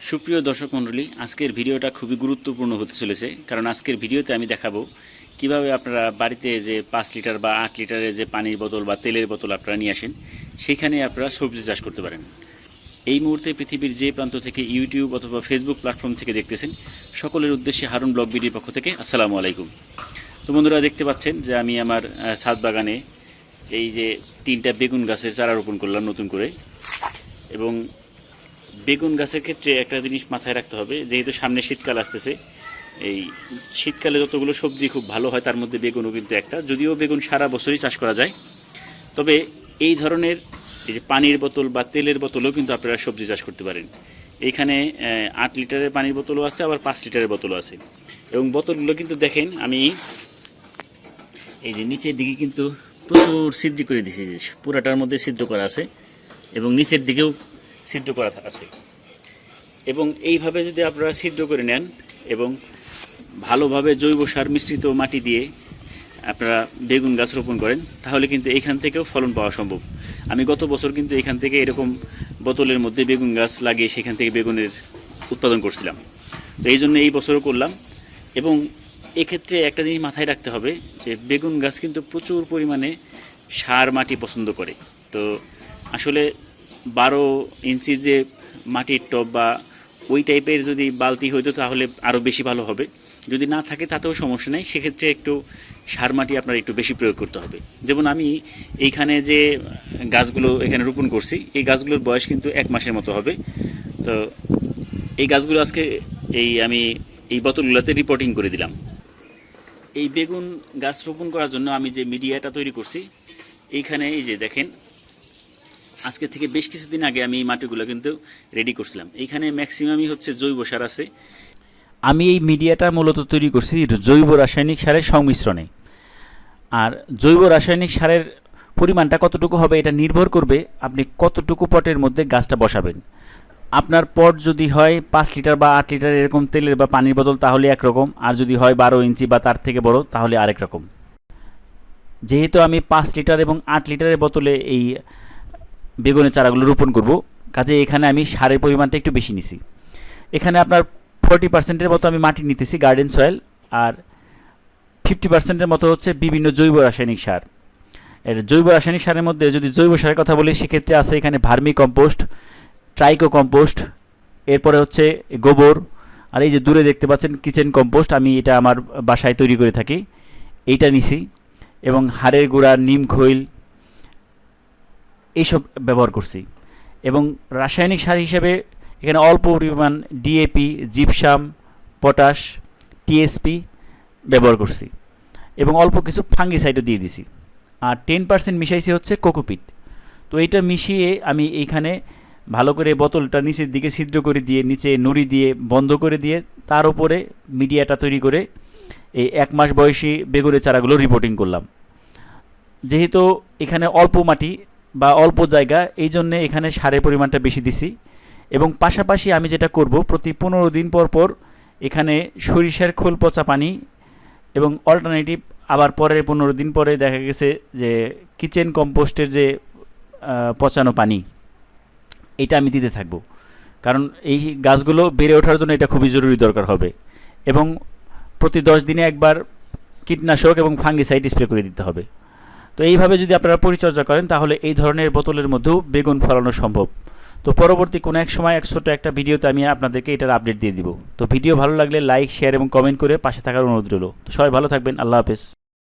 সুপ্রিয় দর্শক মণ্ডলী, আজকের ভিডিওটা খুবই গুরুত্বপূর্ণ হতে চলেছে, কারণ আজকের ভিডিওতে আমি দেখাবো কীভাবে আপনারা বাড়িতে যে পাঁচ লিটার বা আট লিটারের যে পানির বোতল বা তেলের বোতল আপনারা নিয়ে আসেন সেইখানে আপনারা সবজি চাষ করতে পারেন। এই মুহূর্তে পৃথিবীর যে প্রান্ত থেকে ইউটিউব অথবা ফেসবুক প্ল্যাটফর্ম থেকে দেখতেছেন, সকলের উদ্দেশ্যে হারুন ব্লগ বিডির পক্ষ থেকে আসসালামু আলাইকুম। তো বন্ধুরা, দেখতে পাচ্ছেন যে আমি আমার ছাদ বাগানে এই যে তিনটা বেগুন গাছের চারা রোপণ করলাম নতুন করে, এবং বেগুন গাছের ক্ষেত্রে একটা জিনিস মাথায় রাখতে হবে, যেহেতু সামনে শীতকাল আসতেছে, এই শীতকালে যতগুলো সবজি খুব ভালো হয়, তার মধ্যে বেগুনও কিন্তু একটা। যদিও বেগুন সারা বছরই চাষ করা যায়, তবে এই ধরনের এই যে পানির বোতল বা তেলের বোতলও কিন্তু আপনারা সবজি চাষ করতে পারেন। এইখানে আট লিটারের পানির বোতলও আছে, আবার পাঁচ লিটারের বোতলও আছে। এবং বোতলগুলো কিন্তু দেখেন, আমি এই যে নিচের দিকে কিন্তু প্রচুর সিদ্ধি করে দিয়েছি, যে পুরাটার মধ্যে সিদ্ধ করা আছে, এবং নিচের দিকেও সিদ্ধ করা আছে। এবং এইভাবে যদি আপনারা সিদ্ধ করে নেন এবং ভালোভাবে জৈব সার মিশ্রিত মাটি দিয়ে আপনারা বেগুন গাছ রোপণ করেন, তাহলে কিন্তু এইখান থেকেও ফলন পাওয়া সম্ভব। আমি গত বছর কিন্তু এখান থেকে এরকম বোতলের মধ্যে বেগুন গাছ লাগিয়ে সেখান থেকে বেগুনের উৎপাদন করছিলাম। তো এই জন্য এই বছরও করলাম। এবং এক্ষেত্রে একটা জিনিস মাথায় রাখতে হবে যে বেগুন গাছ কিন্তু প্রচুর পরিমাণে সার মাটি পছন্দ করে। তো আসলে বারো ইঞ্চির যে মাটির টব বা ওই টাইপের যদি বালতি হইতো তাহলে আরও বেশি ভালো হবে। যদি না থাকে তাতেও সমস্যা নেই। সেক্ষেত্রে একটু সার মাটি আপনার একটু বেশি প্রয়োগ করতে হবে। যেমন আমি এইখানে যে গাছগুলো এখানে রোপণ করছি, এই গাছগুলোর বয়স কিন্তু এক মাসের মতো হবে। তো এই গাছগুলো আজকে এই আমি এই বোতলগুলোতে রিপোর্টিং করে দিলাম। এই বেগুন গাছ রোপণ করার জন্য আমি যে মিডিয়াটা তৈরি করছি, এইখানে এই যে দেখেন আজকে থেকে বেশ কিছুদিন আগে আমি এই মাটিগুলো কিন্তু রেডি করছিলাম। এইখানে ম্যাক্সিমামই হচ্ছে জৈব সার আছে। আমি এই মিডিয়াটা মূলত তৈরি করছি জৈব রাসায়নিক সারের সংমিশ্রণে। আর জৈব রাসায়নিক সারের পরিমাণটা কতটুকু হবে এটা নির্ভর করবে আপনি কতটুকু পটের মধ্যে গাছটা বসাবেন। আপনার পট যদি হয় পাঁচ লিটার বা আট লিটার এরকম তেলের বা পানির বোতল তাহলে একরকম, আর যদি হয় বারো ইঞ্চি বা তার থেকে বড় তাহলে আরেক রকম। যেহেতু আমি পাঁচ লিটার এবং আট লিটারের বোতলে এই বেগুনের চারাগুলো রোপণ করব। কাজে এখানে আমি সারের পরিমাণটা একটু বেশি নিছি। এখানে আপনার ফোরটি পার্সেন্টের মতো আমি মাটি নিতেছি গার্ডেন সয়েল আর ফিফটি পার্সেন্টের মতো হচ্ছে বিভিন্ন জৈব রাসায়নিক সার। এর জৈব রাসায়নিক সারের মধ্যে যদি জৈব সারের কথা বলি, সেক্ষেত্রে আছে এখানে ভার্মি কম্পোস্ট, ট্রাইকো কম্পোস্ট, এরপরে হচ্ছে গোবর, আর এই যে দূরে দেখতে পাচ্ছেন কিচেন কম্পোস্ট, আমি এটা আমার বাসায় তৈরি করে থাকি। এইটা নিছি এবং হাড়ের গুঁড়া, নিম খৈল এইসব ব্যবহার করছি। এবং রাসায়নিক সার হিসেবে এখানে অল্প পরিমাণ ডিএপি জিপসাম পটাশ টিএসপি ব্যবহার করছি। এবং অল্প কিছু ফাঙ্গিসাইডও দিয়ে দিছি। আর টেন পার্সেন্ট মিশাইছি হচ্ছে কোকোপিট তো এইটা মিশিয়ে আমি এইখানে ভালো করে বোতলটা নিচের দিকে ছিদ্র করে দিয়ে, নিচে নুড়ি দিয়ে বন্ধ করে দিয়ে তার উপরে মিডিয়াটা তৈরি করে এই এক মাস বয়সী বেগুনের চারাগুলো রিপোর্টিং করলাম। যেহেতু এখানে অল্প মাটি বা অল্প জায়গা এই জন্যে এখানে সারের পরিমাণটা বেশি দিছি। এবং পাশাপাশি আমি যেটা করব, প্রতি পনেরো দিন পর পর এখানে সরিষার খোল পচা পানি এবং অল্টারনেটিভ আবার পরের পনেরো দিন পরে দেখা গেছে যে কিচেন কম্পোস্টের যে পচানো পানি, এটা আমি দিতে থাকব। কারণ এই গাছগুলো বেড়ে ওঠার জন্য এটা খুবই জরুরি দরকার হবে। এবং প্রতি দশ দিনে একবার কীটনাশক এবং ফাঙ্গিসাইড স্প্রে করে দিতে হবে। তো এইভাবে যদি আপনারা পরিচর্যা করেন, তাহলে এই ধরনের বোতলের মধ্যেও বেগুন ফলানো সম্ভব। তো পরবর্তী কোনো এক সময় এক ছোটো একটা ভিডিওতে আমি আপনাদেরকে এটার আপডেট দিয়ে দিব। তো ভিডিও ভালো লাগলে লাইক শেয়ার এবং কমেন্ট করে পাশে থাকার অনুরোধ রইল। তো সবাই ভালো থাকবেন, আল্লাহ হাফেজ।